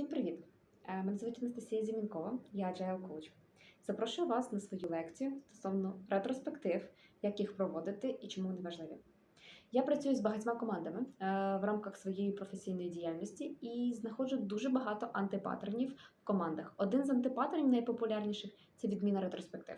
Всім привіт! Е, Мене звуть Анастасія Зімінкова, я Agile Coach. Запрошую вас на свою лекцію стосовно ретроспектив, як їх проводити і чому вони важливі. Я працюю з багатьма командами е, в рамках своєї професійної діяльності і знаходжу дуже багато антипаттернів в командах. Один з антипаттернів найпопулярніших це відміна ретроспектив.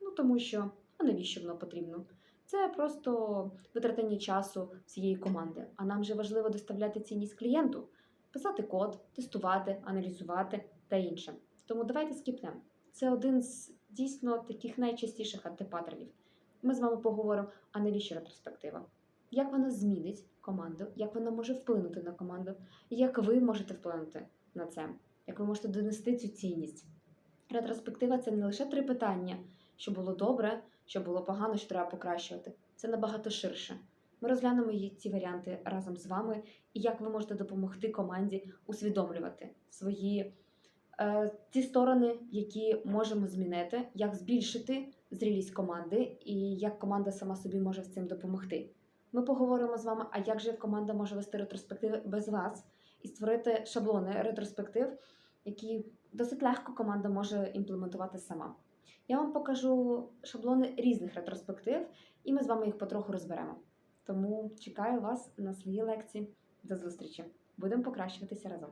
Ну тому що а навіщо воно потрібно? Це просто витратення часу всієї команди. А нам же важливо доставляти цінність клієнту писати код, тестувати, аналізувати та інше. Тому давайте скіпнемо. Це один з дійсно таких найчастіших антипаттернів. Ми з вами поговоримо, а навіщо ретроспектива? Як вона змінить команду, як вона може вплинути на команду, і як ви можете вплинути на це, як ви можете донести цю цінність. Ретроспектива це не лише три питання, що було добре, що було погано, що треба покращувати. Це набагато ширше. Ми розглянемо ці варіанти разом з вами і як ви можете допомогти команді усвідомлювати свої е, ті сторони, які можемо змінити, як збільшити зрілість команди і як команда сама собі може з цим допомогти. Ми поговоримо з вами, а як же команда може вести ретроспективи без вас і створити шаблони ретроспектив, які досить легко команда може імплементувати сама. Я вам покажу шаблони різних ретроспектив, і ми з вами їх потроху розберемо. Тому чекаю вас на своїй лекції. До зустрічі! Будемо покращуватися разом.